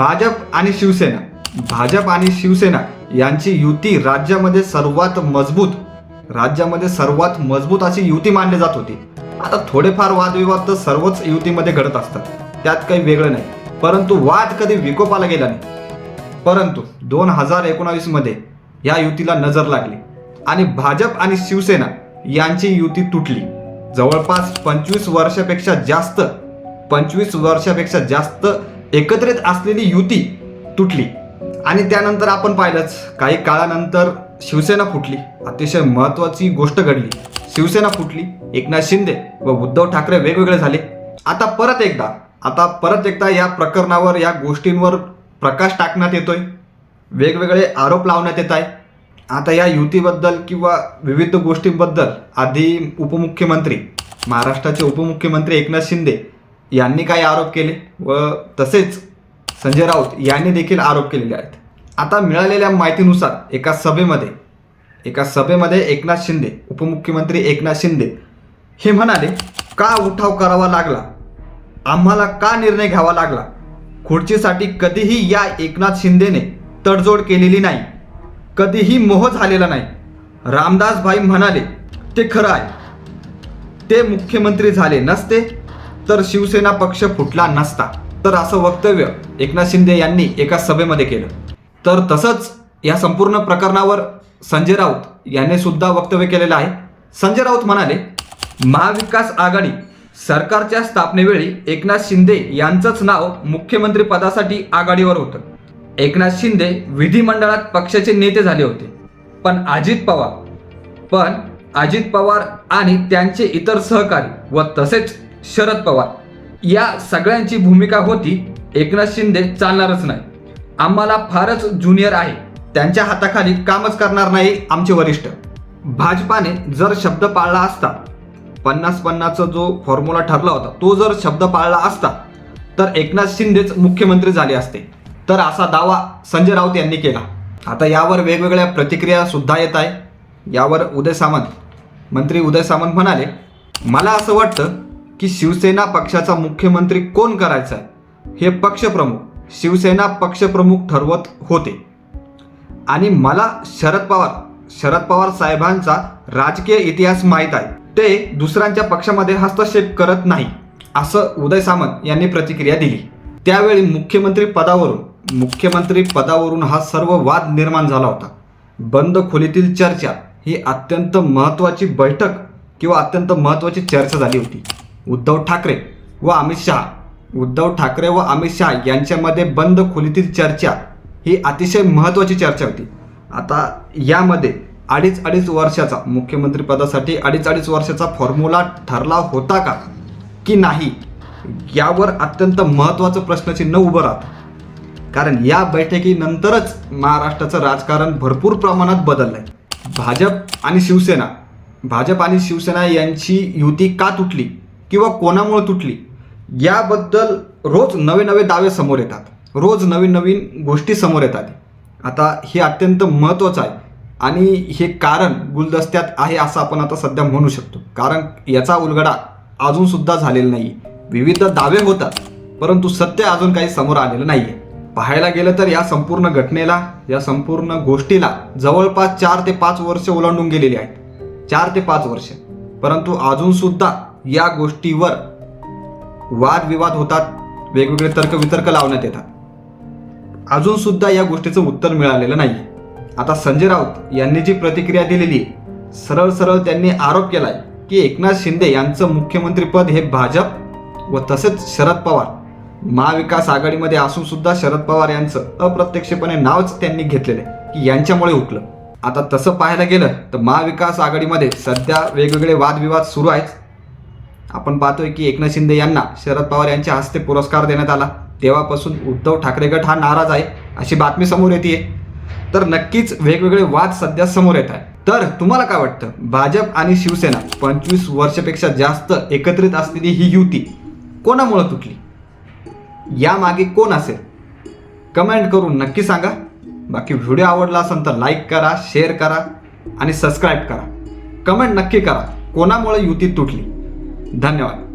भाजप आणि शिवसेना. भाजप आणि शिवसेना यांची युती राज्यामध्ये सर्वात मजबूत राज्यामध्ये सर्वात मजबूत अशी युती मानली जात होती. आता थोडेफार वादविवाद तर सर्वच युतीमध्ये घडत असतात. त्यात काही वेगळं नाही. परंतु वाद कधी विकोपाला गेला नाही. परंतु दोन हजार एकोणावीसमध्ये या युतीला नजर लागली आणि भाजप आणि शिवसेना यांची युती तुटली. जवळपास पंचवीस वर्षापेक्षा जास्त पंचवीस वर्षापेक्षा जास्त एकत्रित असलेली युती तुटली. आणि त्यानंतर आपण पाहिलंच काही काळानंतर शिवसेना फुटली. अतिशय महत्वाची गोष्ट घडली. शिवसेना फुटली. एकनाथ शिंदे व उद्धव ठाकरे वेगवेगळे झाले. आता परत एकदा आता परत एकदा या प्रकरणावर या गोष्टींवर प्रकाश टाकण्यात येतोय. वेगवेगळे आरोप लावण्यात येत आहे. आता या युतीबद्दल किंवा विविध गोष्टींबद्दल आधी उपमुख्यमंत्री महाराष्ट्राचे उपमुख्यमंत्री एकनाथ शिंदे यांनी काही आरोप केले व तसेच संजय राऊत यांनी देखील आरोप केलेले आहेत. आता मिळालेल्या माहितीनुसार एका सभेमध्ये एका सभेमध्ये एकनाथ शिंदे उपमुख्यमंत्री एकनाथ शिंदे हे म्हणाले का उठाव करावा लागला? आम्हाला का निर्णय घ्यावा लागला? खुर्चीसाठी कधीही या एकनाथ शिंदेने तडजोड केलेली नाही. कधीही मोह झालेला नाही. रामदास भाई म्हणाले ते खरं आहे. ते मुख्यमंत्री झाले नसते तर शिवसेना पक्ष फुटला नसता. तर असं वक्तव्य एकनाथ शिंदे यांनी एका सभेमध्ये केलं. तर तसंच या संपूर्ण प्रकरणावर संजय राऊत यांनी सुद्धा वक्तव्य केलेलं आहे. संजय राऊत म्हणाले महाविकास आघाडी सरकारच्या स्थापनेवेळी एकनाथ शिंदे यांचंच नाव मुख्यमंत्री पदासाठी आघाडीवर होतं. एकनाथ शिंदे विधिमंडळात पक्षाचे नेते झाले होते. पण अजित पवार पण अजित पवार आणि त्यांचे इतर सहकारी व तसेच शरद पवार. या सगळ्यांची भूमिका होती एकनाथ शिंदे चालणारच नाही. आम्हाला फारच ज्युनियर आहे. त्यांच्या हाताखाली कामच करणार नाही आमचे वरिष्ठ. भाजपाने जर शब्द पाळला असता पन्नास पन्नासचा जो फॉर्म्युला ठरला होता तो जर शब्द पाळला असता तर एकनाथ शिंदेच मुख्यमंत्री झाले असते. तर असा दावा संजय राऊत यांनी केला. आता यावर वेगवेगळ्या प्रतिक्रिया सुद्धा येत आहे. यावर उदय सामंत मंत्री उदय सामंत म्हणाले मला असं वाटतं की शिवसेना पक्षाचा मुख्यमंत्री कोण करायचा आहे? हे पक्षप्रमुख शिवसेना पक्षप्रमुख ठरवत होते. आणि मला शरद पवार शरद पवार साहेबांचा राजकीय इतिहास माहीत आहे. ते दुसऱ्यांच्या पक्षामध्ये हस्तक्षेप करत नाही असं उदय सामंत यांनी प्रतिक्रिया दिली. त्यावेळी मुख्यमंत्री पदावरून मुख्यमंत्री पदावरून हा सर्व वाद निर्माण झाला होता. बंद खोलीतील चर्चा ही अत्यंत महत्त्वाची बैठक किंवा अत्यंत महत्त्वाची चर्चा झाली होती. उद्धव ठाकरे व अमित शहा. उद्धव ठाकरे व अमित शहा यांच्यामध्ये बंद खोलीतील चर्चा ही अतिशय महत्त्वाची चर्चा होती. आता यामध्ये अडीच अडीच वर्षाचा मुख्यमंत्रीपदासाठी अडीच अडीच वर्षाचा फॉर्म्युला ठरला होता का? की नाही? यावर अत्यंत महत्त्वाचं प्रश्नचिन्ह उभं राहतं. कारण या बैठकीनंतरच महाराष्ट्राचं राजकारण भरपूर प्रमाणात बदललं आहे भाजप आणि शिवसेना. भाजप आणि शिवसेना यांची युती का तुटली? किंवा कोणामुळे तुटली याबद्दल रोज नवे नवे दावे समोर येतात. रोज नवीन नवीन गोष्टी समोर येतात. आता हे अत्यंत महत्त्वाचं आहे आणि हे कारण गुलदस्त्यात आहे असं आपण आता सध्या म्हणू शकतो. कारण याचा उलगडा अजूनसुद्धा झालेला नाही. विविध दावे होतात परंतु सत्य अजून काही समोर आलेलं नाही आहे पाहायला गेलं तर या संपूर्ण घटनेला या संपूर्ण गोष्टीला जवळपास चार ते पाच वर्ष ओलांडून गेलेली आहेत. चार ते पाच वर्ष. परंतु अजूनसुद्धा या गोष्टीवर वादविवाद होतात वेगवेगळे तर्कवितर्क लावण्यात येतात. अजून सुद्धा या गोष्टीचं उत्तर मिळालेलं नाही. आता संजय राऊत यांनी जी प्रतिक्रिया दिलेली सरळ सरळ त्यांनी आरोप केलाय की एकनाथ शिंदे यांचं मुख्यमंत्रीपद हे भाजप व तसेच शरद पवार महाविकास आघाडीमध्ये असून सुद्धा शरद पवार यांचं अप्रत्यक्षपणे नावच त्यांनी घेतलेलं आहे की यांच्यामुळे उठलं आता तसं पाहायला गेलं तर महाविकास आघाडीमध्ये सध्या वेगवेगळे वादविवाद सुरू आहेत. आपण पाहतोय की एकनाथ शिंदे यांना शरद पवार यांच्या हस्ते पुरस्कार देण्यात आला. तेव्हापासून उद्धव ठाकरे गट हा नाराज आहे अशी बातमी समोर येते तर नक्कीच वेगवेगळे वाद सध्या समोर येत आहे तर तुम्हाला काय वाटतं? भाजप आणि शिवसेना पंचवीस वर्षापेक्षा जास्त एकत्रित असलेली ही युती कोणामुळे तुटली? यामागे कोण असेल? कमेंट करून नक्की सांगा. बाकी व्हिडिओ आवडला असेल तर लाईक करा शेअर करा आणि सबस्क्राईब करा. कमेंट नक्की करा कोणामुळे युती तुटली? धन्यवाद.